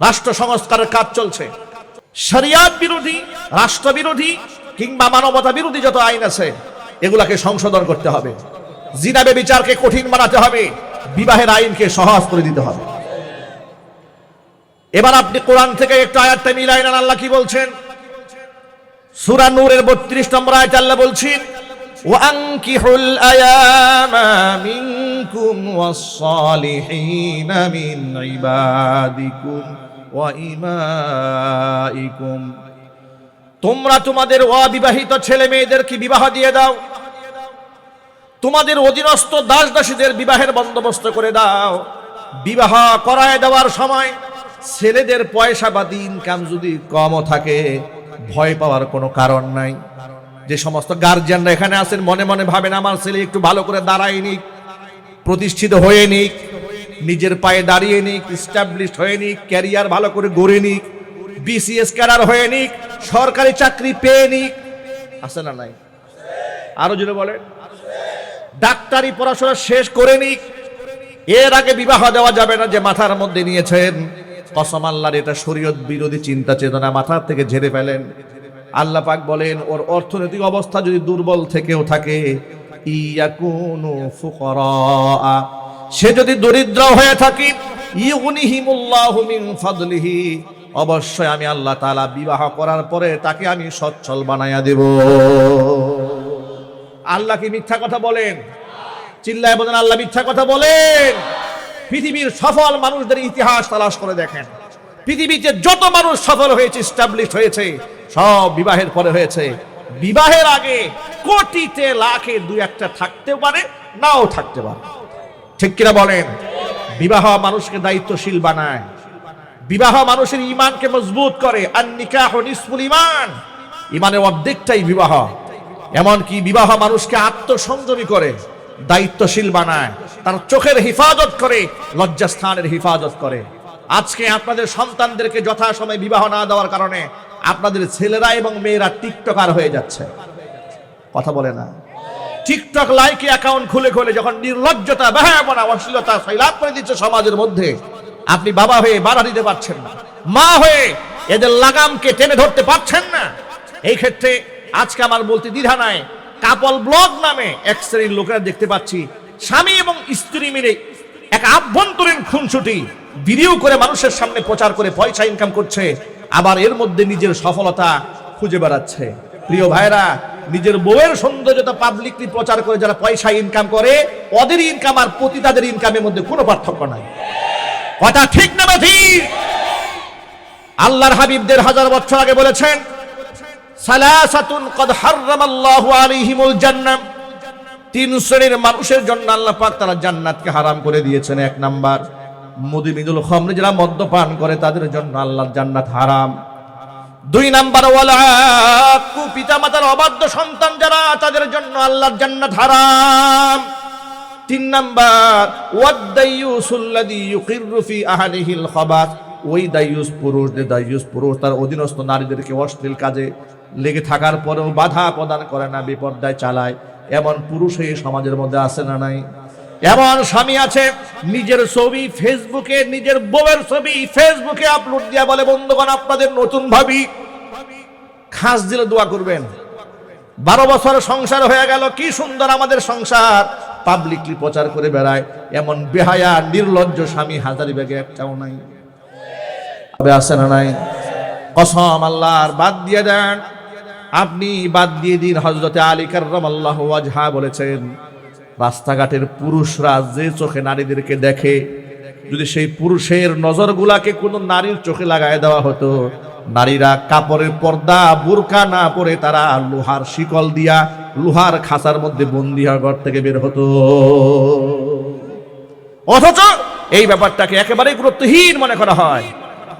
রাষ্ট্র সংস্কারের কাজ চলছে। সারিয়াত বিরোধী, রাষ্ট্র বিরোধী কিংবা মানবতা বিরোধী যত আইন আছে, এগুলাকে সংশোধন করতে হবে। জিনাবে বিচারকে কঠিন বানাতে হবে, বিবাহের আইনকে সহজ করে দিতে হবে। এবার আপনি কোরআন থেকে একটা আয়াতটা মিলাই না আল্লাহ কি বলছেন? সুরা নূরের 32 নম্বর আয়াত আল্লাহ বলছেন মিনকুম ওয়াস সালিহিন মিন ইবাদিকুম। ওয়াইমাইকুম। তোমরা তোমাদের অবিবাহিত ছেলে মেয়েদেরকে বিবাহ দিয়ে দাও? তোমাদের অধীনস্থ দাস দাসীদের বিবাহের বন্দোবস্ত করে দাও। বিবাহ করায় দেওয়ার সময় ছেলেদের পয়সা বা দিন কাম যদি কমও থাকে, ভয় পাওয়ার কোনো কারণ নাই। যে সমস্ত গার্জিয়ানরা এখানে আছেন, মনে মনে ভাবেন, আমার ছেলে একটু ভালো করে দাঁড়ায়নি প্রতিষ্ঠিত হয়ে নিক। নিজের পায়ে দাঁড়িয়ে নিক স্টাবলিশ হয়ে নিক ক্যারিয়ার ভালো করে গড়ে নিক বিসিএস ক্যাডার হয়ে নিক, সরকারি চাকরি পেয়ে নিক। আছে না নাই? আরও জুড়ে বলে ডাক্তারি পড়াশোনা শেষ করে নিক। এর আগে বিবাহ দেওয়া যাবে না যে মাথার মধ্যে নিয়েছেন। কসম আল্লাহর, এটা শরীয়ত বিরোধী চিন্তা চেতনা, মাথার থেকে ঝেড়ে ফেলেন। আল্লাহ পাক বলেন, ওর অর্থনৈতিক অবস্থা যদি দুর্বল থেকেও থাকে, ইয়াকুনু ফুকরা সে যদি দরিদ্র হয়ে থাকে অবশ্যই আমি আল্লাহ তালা বিবাহ করার পরে তাকে আমি সচ্ছল বানাইয়া দেব। আল্লাহ কি মিথ্যা কথা বলেন? চিল্লায় বলেন, আল্লাহ মিথ্যা কথা বলেন। পৃথিবীর সফল মানুষদের ইতিহাস তালাশ করে দেখেন। পৃথিবীতে যত মানুষ সফল হয়েছে স্টাবলিশ হয়েছে, সব বিবাহের পরে হয়েছে। বিবাহের আগে কোটিতে, লাখে দু একটা থাকতে পারে, নাও থাকতে পারে। ঠিক কিনা বলেন? বিবাহ মানুষকে দায়িত্বশীল বানায়। বিবাহ মানুষের ইমানকে মজবুত করে। আর নিকাহ নিসফুল ইমান ইমানের অর্ধেকটাই বিবাহ। এমনকি বিবাহ মানুষকে আত্মসংযমী করে, দায়িত্বশীল বানায়। তার চোখের হিফাজত করে, লজ্জাস্থানের হিফাজত করে। আজকে আপনাদের সন্তানদেরকে যথাসময়ে বিবাহ না দেওয়ার কারণে আপনাদের ছেলেরা এবং মেয়েরা টিকটকার হয়ে যাচ্ছে। কথা বলে না। টিকটক লাইকে অ্যাকাউন্ট খুলে খুলে যখন নির্লজ্জতা ব্যহাপনা অশ্লীলতা সৈলাপ করে দিচ্ছে সমাজের মধ্যে, আপনি বাবা হয়ে বাধা দিতে পারছেন না, মা হয়ে এদের লাগামকে টেনে ধরতে পারছেন না। এই ক্ষেত্রে আজকে আমার বলতে দ্বিধা নাই, কাপল ব্লগ নামে এক শ্রেণির লোকেরা দেখতে পাচ্ছি, স্বামী এবং স্ত্রী মিলে এক আভ্যন্তরীণ খুনসুটি, ভিডিও করে মানুষের সামনে প্রচার করে পয়সা ইনকাম করছে, আবার এর মধ্যে নিজের সফলতা খুঁজে বেড়াচ্ছে। প্রিয় ভাইরা নিজের বউয়ের সৌন্দর্যতা পাবলিকলি প্রচার করে যারা পয়সা ইনকাম করে, ওদের ইনকাম আর পতিতাদের ইনকামের মধ্যে কোনো পার্থক্য নাই। কথা ঠিক না ঠিক? আল্লাহর হাবিবদের হাজার বছর আগে বলেছেন, সালাসাতুন কদ হাররামাল্লাহু আলাইহিমুল জান্নাহ। তিন শ্রেণির মানুষের জন্য আল্লাহ পাক তারা জান্নাতকে হারাম করে দিয়েছেন, এক নাম্বার। মুদিমিদুল খমরে যারা মদ্যপান করে, তাদের জন্য আল্লাহর জান্নাত হারাম। দুই নাম্বার ওয়ালা পিতা মাতার অবাধ্য সন্তান যারা, তাদের জন্য আল্লাহর জান্নাত হারাম। তিন নাম্বার, ওয়াদ্দাইয়ুসুল্লাযী ইউকিররু ফি আহলিহিল খাবাস। ওই দায়ুস পুরুষ, যে দায়ুস পুরুষ, তার অধীনস্থ নারীদেরকে অশ্লীল কাজে লেগে থাকার পরেও বাধা প্রদান করে না বিপর্দায় চালায়। এমন পুরুষ এই সমাজের মধ্যে আছে না নাই? এমন স্বামী আছে, নিজের ছবি ফেসবুকে, নিজের বউয়ের ছবি ফেসবুকে আপলোড দিয়া বলে, বন্ধুগণ, আপনাদের নতুন ভাবি। খাস দিলে দোয়া করবেন। বারো বছর সংসার হয়ে গেল, কি সুন্দর আমাদের সংসার। পাবলিকলি প্রচার করে বেড়ায়, এমন বেহায়া, নির্লজ্জ স্বামী হাজারি ব্যাগে একটাও নাই। তবে আছে না নাই? কসম আল্লাহর, বাদ দিয়ে দেন। আপনি বাদ দিয়ে দিন হজরতে আলী কার্রম আল্লাহ বলেছেন। রাস্তাঘাটের পুরুষরা যে চোখে নারীদেরকে দেখে, যদি সেই পুরুষের নজরগুলাকে কোনো নারীর চোখে লাগায় দেওয়া হতো, নারীরা কাপড়ের পর্দা, বুরকা না পরে তারা লোহার শিকল দিয়া লোহার খাঁচার মধ্যে বন্দি ঘর থেকে বের হতো। অথচ এই ব্যাপারটাকে একেবারে গুরুত্বহীন মনে করা হয়।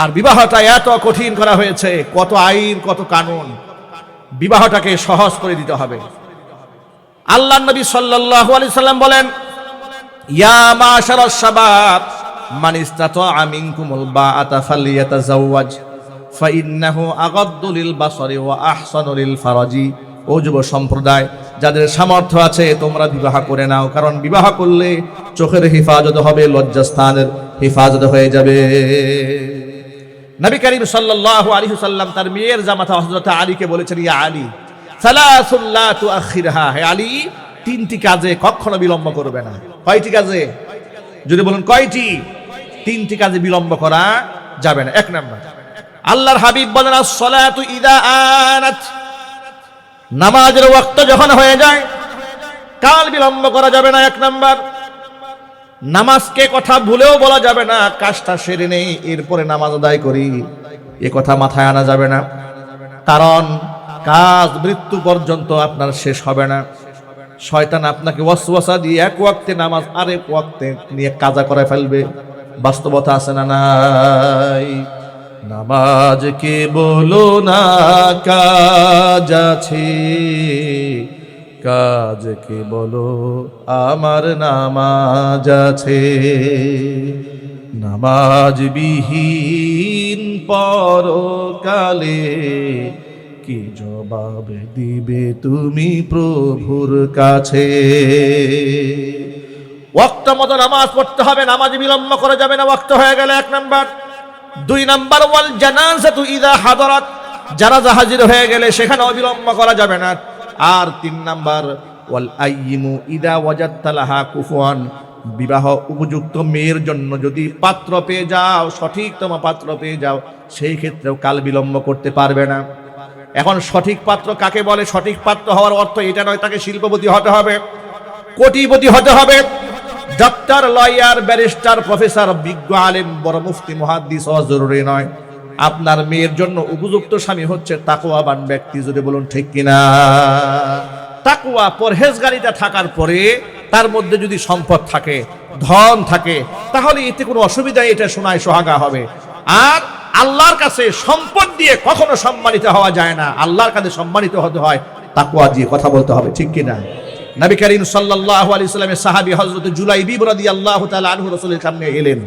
আর বিবাহটা এত কঠিন করা হয়েছে, কত আইন, কত কানুন, বিবাহটাকে সহজ করে দিতে হবে। আল্লাহ নবী সাল্লাল্লাহু আলাইহি সাল্লাম বলেন, ইয়া মাশারাস শাবাব মান ইসতাতা মিনকুমুল বাআতা ফালিয়াতাজাওয়াজ, ফাইন্নাহু আগাদ্দু লিল বাসারি ওয়া আহসানু লিল ফারাজি। ও যুব সম্প্রদায়, যাদের সামর্থ্য আছে, তোমরা বিবাহ করে নাও, কারণ বিবাহ করলে চোখের হেফাজত হবে, লজ্জাস্থানের হেফাজত হয়ে যাবে। নবী করিম সাল্লাল্লাহু আলাইহি সাল্লাম তার মেয়ের জামাতা হযরত আলীকে বলেছেন, ইয়া আলী সালাসুল্লাহ তুআখিরহা হে আলী, তিনটি কাজে কখনো বিলম্ব করবে না। কয়টি কাজে? যদি বলুন কয়টি? তিনটি কাজে বিলম্ব করা যাবে না। এক নাম্বার, আল্লাহর হাবিব বলেন as-salatu ইদা আনাত। নামাজের ওয়াক্ত যখন হয়ে যায়, কাল বিলম্ব করা যাবে না। এক নাম্বার, নামাজকে কথা ভুলেও বলা যাবে না। কাজটা সেরে নেই, এরপরে নামাজ আদায় করি, এ কথা মাথায় আনা যাবে না। কারণ কাজ মৃত্যু পর্যন্ত আপনার শেষ হবে না। শয়তান আপনাকে ওয়াসওয়াসা দিয়ে এক ওয়াক্তে নামাজ আরেক ওয়াক্তে নিয়ে কাজা করে ফেলবে। বাস্তবতা আছে না নাই? নামাজ কে বলো না কাজ আছে। কাজ কে বলো আমার নামাজ আছে। নামাজ বিহীন পরকালে কি জবাব দিবে তুমি প্রভুর কাছে? ওয়াক্ত মতো নামাজ পড়তে হবে, নামাজ বিলম্ব করা যাবে না, ওয়াক্ত হয়ে গেলে এক নাম্বার। দুই নাম্বার, ওয়াল জানাজাতু ইদা হাদারাত জানাজা হাজির হয়ে গেলে সেখানে অবিলম্ব করা যাবে না। আর তিন নাম্বার, ওয়াল আইয়িমু ইদা ওয়াজাত্তালাহা কুফুয়ান, বিবাহ উপযুক্ত মেয়ের জন্য যদি পাত্র পেয়ে যাও সঠিকতম পাত্র পেয়ে যাও, সেই ক্ষেত্রেও কাল বিলম্ব করতে পারবে না। এখন সঠিক পাত্র কাকে বলে? সঠিক পাত্র হওয়ার অর্থ এটা নয়, তাকে শিল্পপতি হতে হবে, কোটিপতি হতে হবে। ডক্টর লয়ার, ব্যারিস্টার, প্রফেসর, বিজ্ঞ, আলেম, বড় মুফতি, মহাদ্দিস হওয়া জরুরি নয়। আপনার মেয়ের জন্য উপযুক্ত স্বামী হচ্ছে তাকুয়াবান ব্যক্তি, যদি বলুন ঠিক কিনা। তাকুয়া পরহেজগারিতা থাকার পরে তার মধ্যে যদি সম্পদ থাকে, ধন থাকে, তাহলে এতে কোনো অসুবিধা এটা শোনায় সোহাগা হবে। আর আল্লাহর কাছে সম্পদ দিয়ে কখনো সম্মানিত হওয়া যায় না। আল্লাহর কাছে সম্মানিত হতে হয় তাকুয়া দিয়ে কথা বলতে হবে, ঠিক কিনা? নবী করিম সাল্লাল্লাহু আলাইহি সাল্লামের সাহাবী হযরত জুলাইবি রাদিয়াল্লাহু তাআলা আনহু রাসূলের সামনে এলেন।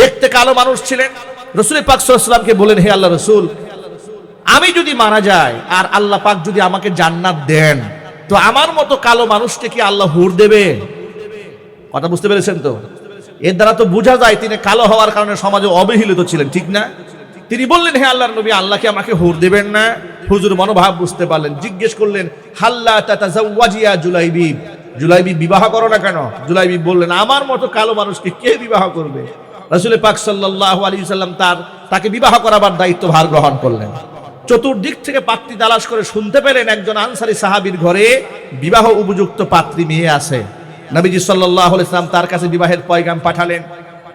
দেখতে কালো মানুষ ছিলেন। রাসূল পাক সাল্লামকে বলেন হে আল্লাহ রাসূল, আমি যদি মারা যাই আর আল্লাহ পাক যদি আমাকে জান্নাত দেন, তো আমার মতো কালো মানুষকে কি আল্লাহ হুর দেবে? কথা বুঝতে পেরেছেন তো? এর দ্বারা তো বোঝা যায় তিনি কালো হওয়ার কারণে সমাজে অবহেলিত ছিলেন, ঠিক না? তিনি বললেন, হে আল্লাহর নবী আল্লাহকে আমাকে হুর দেবেন না? হুজুর মনোভাব বুঝতে পারলেন, জিজ্ঞেস করলেন, হাল্লা তাতাজাওয়াজিয়া জুলাইবি? জুলাইবি বিবাহ করো না কেন? জুলাইবি বললেন, আমার মতো কালো মানুষকে কে বিবাহ করবে? রাসূল পাক সাল্লাল্লাহু আলাইহি সাল্লাম তার, তাকে বিবাহ করাবার দায়িত্ব ভার গ্রহণ করলেন। চতুর্দিক থেকে পাত্রী তালাশ করে শুনতে পেলেন একজন আনসারী সাহাবীর ঘরে বিবাহ উপযুক্ত পাত্রী মেয়ে আছে। নবীজি সাল্লাল্লাহু আলাইহি সাল্লাম তার কাছে বিবাহের পয়গাম পাঠালেন।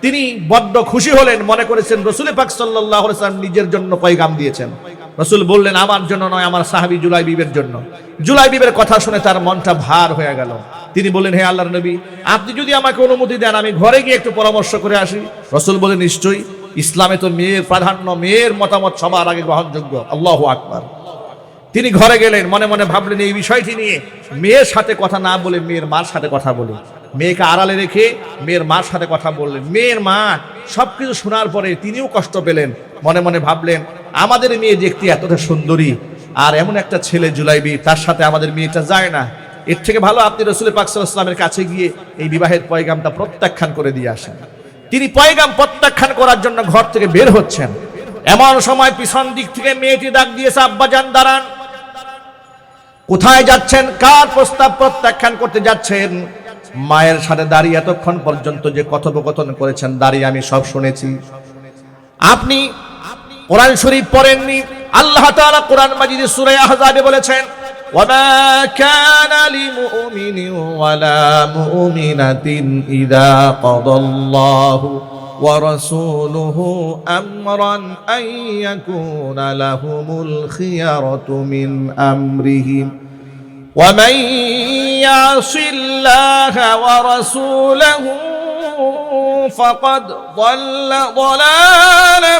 তিনি বড্ড খুশি হলেন, মনে করেছেন রসুল পাক আলাইহি সাল্লাম নিজের জন্য পয়গাম দিয়েছেন। রসুল বললেন, আমার জন্য নয়, আমার সাহাবী জুলাই বিবের জন্য। জুলাই বিবের কথা শুনে তার মনটা ভার হয়ে গেল। তিনি বললেন, হে আল্লাহর নবী, আপনি যদি আমাকে অনুমতি দেন, আমি ঘরে গিয়ে একটু পরামর্শ করে আসি। রসুল বলেন নিশ্চয়ই, ইসলামে তো মেয়ের প্রাধান্য, মেয়ের মতামত সবার আগে গ্রহণযোগ্য। আল্লাহ আকবার। তিনি ঘরে গেলেন, মনে মনে ভাবলেন, এই বিষয়টি নিয়ে মেয়ের সাথে কথা না বলে মেয়ের মার সাথে কথা বলি। মেয়েকে আড়ালে রেখে মেয়ের মার সাথে কথা বললেন। মেয়ের মা সবকিছু শোনার পরে তিনিও কষ্ট পেলেন। মনে মনে ভাবলেন, আমাদের মেয়ে দেখতে এতটা সুন্দরী, আর এমন একটা ছেলে জুলাইবি, তার সাথে আমাদের মেয়েটা যায় না। এর থেকে ভালো আপনি রসুল পাকসালামের কাছে গিয়ে এই বিবাহের পয়গামটা প্রত্যাখ্যান করে দিয়ে আসেন। তিনি পয়গাম প্রত্যাখ্যান করার জন্য ঘর থেকে বের হচ্ছেন। এমন সময় পিছন দিক থেকে মেয়েটি ডাক দিয়েছে, আব্বাজান, দাঁড়ান। কোথায় যাচ্ছেন? কার প্রস্তাব প্রত্যাখ্যান করতে যাচ্ছেন? মায়ের সাথে দাঁড়িয়ে এতক্ষণ পর্যন্ত যে কথোপকথন করেছেন দাঁড়িয়ে আমি সব শুনেছি আপনি কোরআন শরীফ পড়েননি আল্লাহ তাআলা কোরআন মাজিদে সূরা আহজাবে বলেছেন وما كان لمؤمن ولا مؤمنة إذا قضى الله ورسوله أمرا أن يكون لهم الخيرة من أمرهم ومن يعص الله ورسوله فقد ضل ضلالا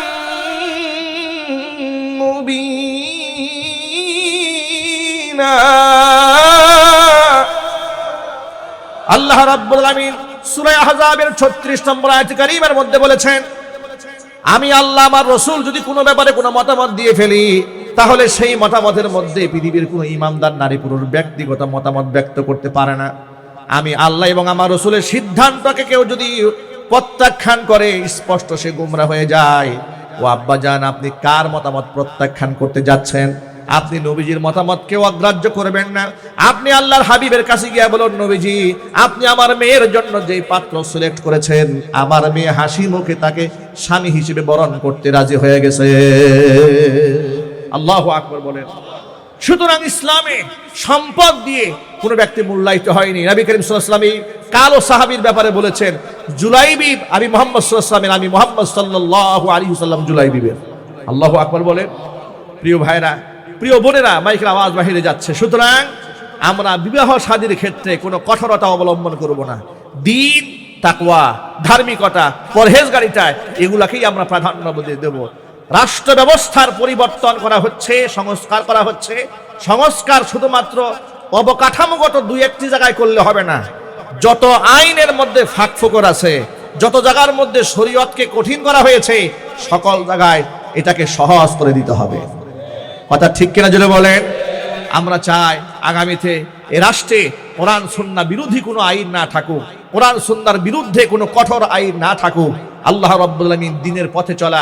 مبينا আল্লাহ রাব্বুল আলামিন সূরা আহজাবের 36 নম্বর আয়াত কারীমের মধ্যে বলেছেন আমি আল্লাহ আমার রসুল যদি কোনো ব্যাপারে কোনো মতামত দিয়ে ফেলি তাহলে সেই মতামতের মধ্যে পৃথিবীর কোনো ইমানদার নারী, পুরুষ ব্যক্তিগত মতামত ব্যক্ত করতে পারে না। আমি আল্লাহ এবং আমার রসুলের সিদ্ধান্তকে কেউ যদি প্রত্যাখ্যান করে, স্পষ্ট সে গুমরা হয়ে যায়। ও আব্বা যান আপনি কার মতামত প্রত্যাখ্যান করতে যাচ্ছেন? আপনি নবীজির মতামত কেউ অগ্রাহ্য করবেন না। আপনি আল্লাহর হাবিবের কাছে গিয়ে বলুন, নবীজি, আপনি আমার মেয়ের জন্য যেই পাত্র সিলেক্ট করেছেন, আমার মেয়ে হাসি মুখে তাকে স্বামী হিসেবে বরণ করতে রাজি হয়ে গেছে। আল্লাহ আকবর বলেন। সুতরাং ইসলামে সম্পদ দিয়ে কোনো ব্যক্তি মূল্যায়িত হয়নি। নবী করিম সাল্লাল্লাহু কালো সাহাবীর ব্যাপারে বলেছেন, জুলাইবি আমি মোহাম্মদ সাল্লামের আমি মোহাম্মদ সাল্লাল্লাহু আলাইহি সাল্লাম জুলাইবিবের আল্লাহ আকবর বলে প্রিয় ভাইরা, প্রিয় বোনেরা, মাইকের আওয়াজ বাহিরে যাচ্ছে। সুতরাং আমরা বিবাহ শাদীর ক্ষেত্রে কোনো কঠোরতা অবলম্বন করব না। দিন, তাকওয়া, ধার্মিকতা পরহেজগারিতা এগুলাকেই আমরা প্রাধান্য দেব। রাষ্ট্র ব্যবস্থার পরিবর্তন করা হচ্ছে, সংস্কার করা হচ্ছে। সংস্কার শুধুমাত্র অবকাঠামোগত দুই একটি জায়গায় করলে হবে না। যত আইনের মধ্যে ফাঁকফোকর আছে, যত জায়গার মধ্যে শরীয়তকে কঠিন করা হয়েছে, সকল জায়গায় এটাকে সহজ করে দিতে হবে। কথা ঠিক কিনা জুড়ে বলেন? আমরা চাই আগামীতে এ রাষ্ট্রে কোরআন সুন্না বিরোধী কোনো আইন না থাকুক, কোরআন সুন্নার বিরুদ্ধে কোনো কঠোর আইন না থাকুক। আল্লাহ রব্বুল আলামিন দিনের পথে চলা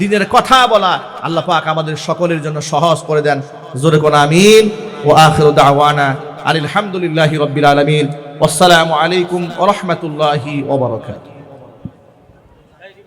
দিনের কথা বলা আল্লাহ পাক আমাদের সকলের জন্য সহজ করে দেন। জোরে কোন আমিন। ও আখিরু দাওয়ানা আলহামদুলিল্লাহি রবিল আলামিন। আসসালামু আলাইকুম ওয়া রাহমাতুল্লাহি ওয়া বারাকাতুহু।